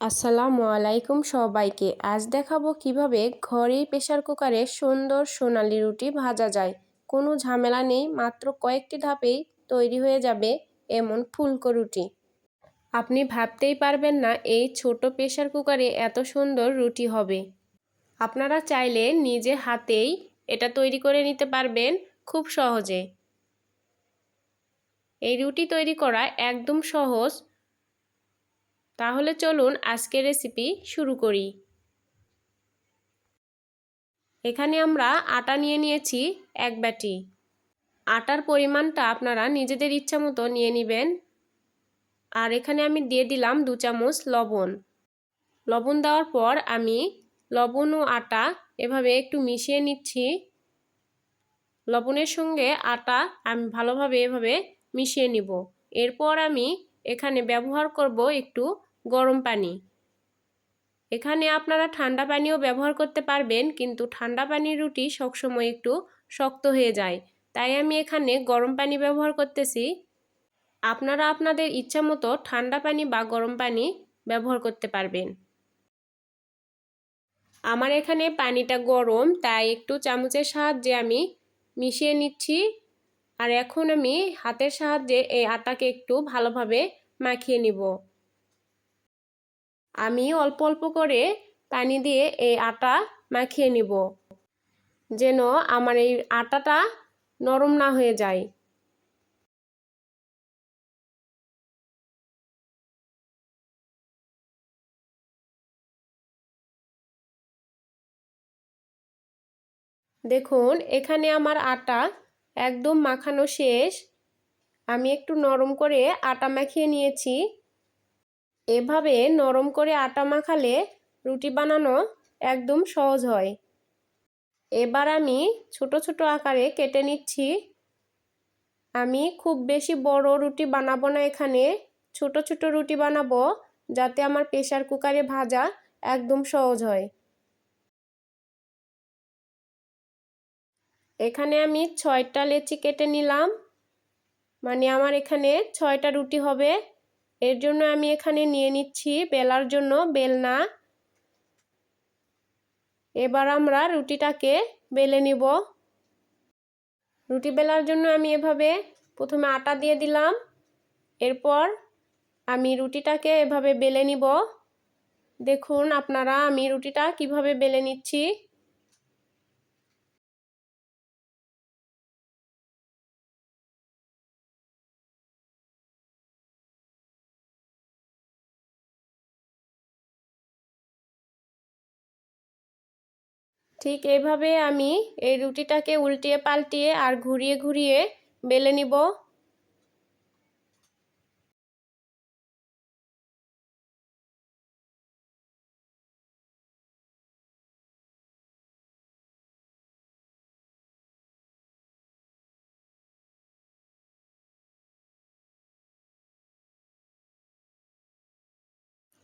আসসালামু আলাইকুম সবাইকে। আজ দেখাবো কীভাবে ঘরেই প্রেশার কুকারে সুন্দর সোনালি রুটি ভাজা যায়। কোনো ঝামেলা নেই, মাত্র কয়েকটি ধাপেই তৈরি হয়ে যাবে এমন ফুলকো রুটি। আপনি ভাবতেই পারবেন না এই ছোট প্রেশার কুকারে এত সুন্দর রুটি হবে। আপনারা চাইলে নিজে হাতেই এটা তৈরি করে নিতে পারবেন খুব সহজে। এই রুটি তৈরি করা একদম সহজ তাহলে চলুন আজকের রেসিপি শুরু করি। এখানে আমরা আটা নিয়ে নিয়েছি এক ব্যাটি আটার পরিমাণটা আপনারা নিজেদের ইচ্ছা মতো নিয়ে নেবেন। আর এখানে আমি দিয়ে দিলাম দু চামচ লবণ। লবণ দেওয়ার পর আমি লবণ ও আটা এভাবে একটু মিশিয়ে নিচ্ছি। লবণের সঙ্গে আটা আমি ভালোভাবে এভাবে মিশিয়ে নিব। এরপর আমি এখানে ব্যবহার করব একটু গরম পানি। এখানে আপনারা ঠান্ডা পানিও ব্যবহার করতে পারবেন, কিন্তু ঠান্ডা পানির রুটি সবসময় একটু শক্ত হয়ে যায়। তাই আমি এখানে গরম পানি ব্যবহার করতেছি। আপনারা আপনাদের ইচ্ছা মতো ঠান্ডা পানি বা গরম পানি ব্যবহার করতে পারবেন। আমার এখানে পানিটা গরম, তাই একটু চামচের সাহায্যে আমি মিশিয়ে নিচ্ছি। আর এখন আমি হাতের সাহায্যে এই আটাকে একটু ভালোভাবে মাখিয়ে নিব। আমি অল্প অল্প করে পানি দিয়ে এই আটা মাখিয়ে নিব, যেন আমার এই আটাটা নরম না হয়ে যায়। দেখুন, এখানে আমার আটা একদম মাখানো শেষ। আমি একটু নরম করে আটা মাখিয়ে নিয়েছি। এভাবে নরম করে আটা মাখালে রুটি বানানো একদম সহজ হয়। এবার আমি ছোট ছোট আকারে কেটে নিচ্ছি। আমি খুব বেশি বড় রুটি বানাবো না এখানে। ছোট ছোট রুটি বানাবো যাতে আমার প্রেশার কুকারে ভাজা একদম সহজ হয়। এখানে আমি ছয়টা লেচি কেটে নিলাম। মানে আমার এখানে ছয়টা রুটি হবে। এর জন্য আমি এখানে নিয়ে নিচ্ছি বেলার জন্য বেলনা। এবার আমরা রুটিটাকে বেলে নিব। রুটি বেলার জন্য আমি এভাবে প্রথমে আটা দিয়ে দিলাম। এরপর আমি রুটিটাকে এভাবে বেলে নিব। দেখুন, আপনারা আমি রুটিটা কীভাবে বেলে নিচ্ছি। ঠিক এইভাবে আমি এই রুটিটাকে উল্টিয়ে পাল্টিয়ে আর ঘুরিয়ে ঘুরিয়ে বেলে নিব।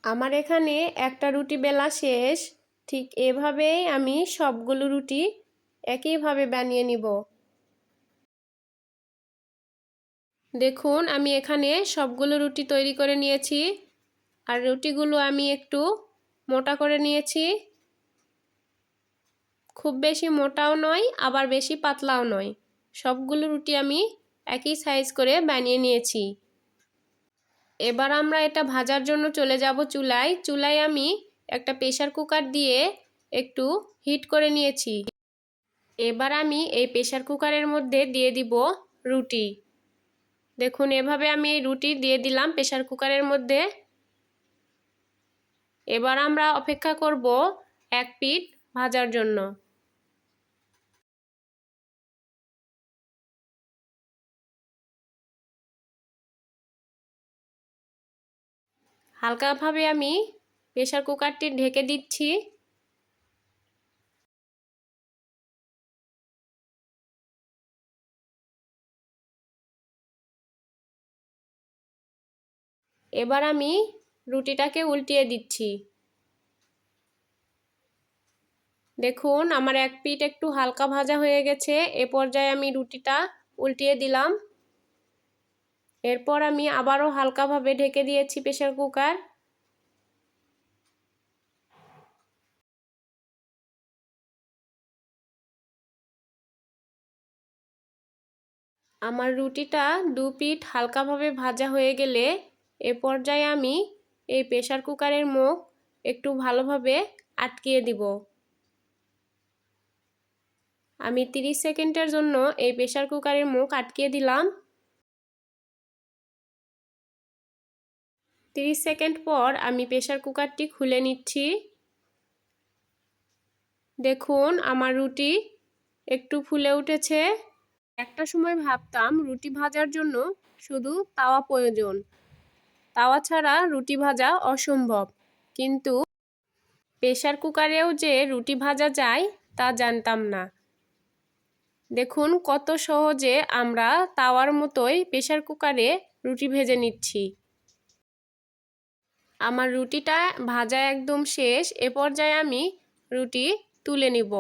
আমার এখানে একটা রুটি বেলা শেষ। ঠিক এভাবেই আমি সবগুলো রুটি একইভাবে বানিয়ে নিব। দেখুন, আমি এখানে সবগুলো রুটি তৈরি করে নিয়েছি। আর রুটিগুলো আমি একটু মোটা করে নিয়েছি। খুব বেশি মোটাও নয়, আবার বেশি পাতলাও নয়। সবগুলো রুটি আমি একই সাইজ করে বানিয়ে নিয়েছি। এবার আমরা এটা ভাজার জন্য চলে যাব চুলায়। চুলায় আমি একটা প্রেশার কুকার দিয়ে একটু হিট করে নিয়েছি। এবার আমি এই প্রেশার কুকারের মধ্যে দিয়ে দিব রুটি। দেখুন, এভাবে আমি এই রুটি দিয়ে দিলাম প্রেশার কুকারের মধ্যে। এবার আমরা অপেক্ষা করব এক পিঠ ভাজার জন্য। হালকাভাবে আমি প্রেশার কুকারটি ঢেকে দিচ্ছি। এবার আমি রুটিটাকে উল্টিয়ে দিচ্ছি। দেখুন, আমার এক পিঠ একটু হালকা ভাজা হয়ে গেছে। এ পর্যায়ে আমি রুটিটা উল্টিয়ে দিলাম। এরপর আমি আবারও হালকাভাবে ঢেকে দিয়েছি প্রেশার কুকার। আমার রুটিটা দু পিঠ হালকাভাবে ভাজা হয়ে গেলে এ পর্যায়ে আমি এই প্রেশার কুকারের মুখ একটু ভালোভাবে আটকিয়ে দিব। আমি 30 সেকেন্ডের জন্য এই প্রেশার কুকারের মুখ আটকিয়ে দিলাম। 30 সেকেন্ড পর আমি প্রেশার কুকারটি খুলে নিচ্ছি। দেখুন, আমার রুটি একটু ফুলে উঠেছে। একটা সময় ভাবতাম রুটি ভাজার জন্য শুধু তাওয়া প্রয়োজন। তাওয়া ছাড়া রুটি ভাজা অসম্ভব। কিন্তু প্রেশার কুকারেও যে রুটি ভাজা যায়, তা জানতাম না। দেখুন কত সহজে আমরা তাওয়ার মতোই প্রেশার কুকারে রুটি ভেজে নিচ্ছি। আমার রুটিটা ভাজা একদম শেষ, এ পর্যায়ে আমি রুটি তুলে নিব।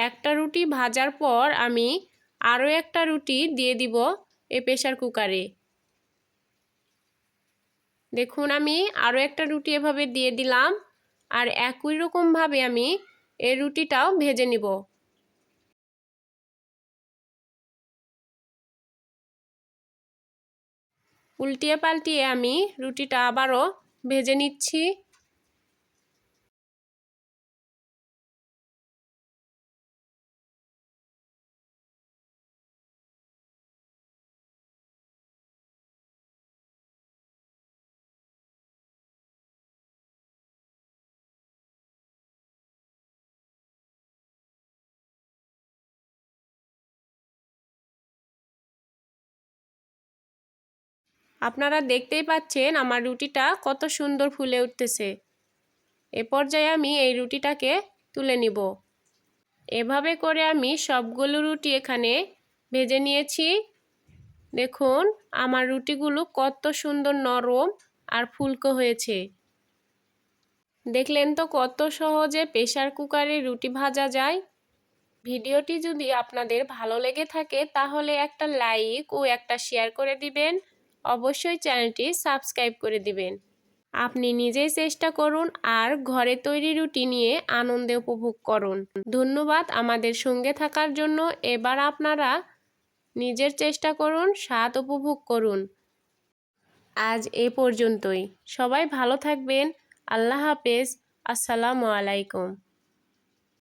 একটা রুটি ভাজার পর আমি আরও একটা রুটি দিয়ে দিব এ প্রেশার কুকারে। দেখুন, আমি আরও একটা রুটি এভাবে দিয়ে দিলাম আর একই রকমভাবে আমি এই রুটিটাও ভেজে নিব। উল্টিয়ে পাল্টিয়ে আমি রুটিটা আবারও ভেজে নিচ্ছি। আপনারা দেখতেই পাচ্ছেন আমার রুটিটা কত সুন্দর ফুলে উঠতেছে। এ পর্যায়ে আমি এই রুটিটাকে তুলে নিব। এভাবে করে আমি সবগুলো রুটি এখানে ভেজে নিয়েছি। দেখুন, আমার রুটিগুলো কত সুন্দর নরম আর ফুলকো হয়েছে। দেখলেন তো কত সহজে প্রেশার কুকারে রুটি ভাজা যায়। ভিডিওটি যদি আপনাদের ভালো লেগে থাকে, তাহলে একটা লাইক ও একটা শেয়ার করে দিবেন। অবশ্যই চ্যানেলটি সাবস্ক্রাইব করে দিবেন। আপনি নিজেই চেষ্টা করুন আর ঘরে তৈরি রুটি নিয়ে আনন্দে উপভোগ করুন। ধন্যবাদ আমাদের সঙ্গে থাকার জন্য। এবার আপনারা নিজের চেষ্টা করুন, স্বাদ উপভোগ করুন। আজ এ পর্যন্তই। সবাই ভালো থাকবেন। আল্লাহ হাফেজ। আসসালামু আলাইকুম।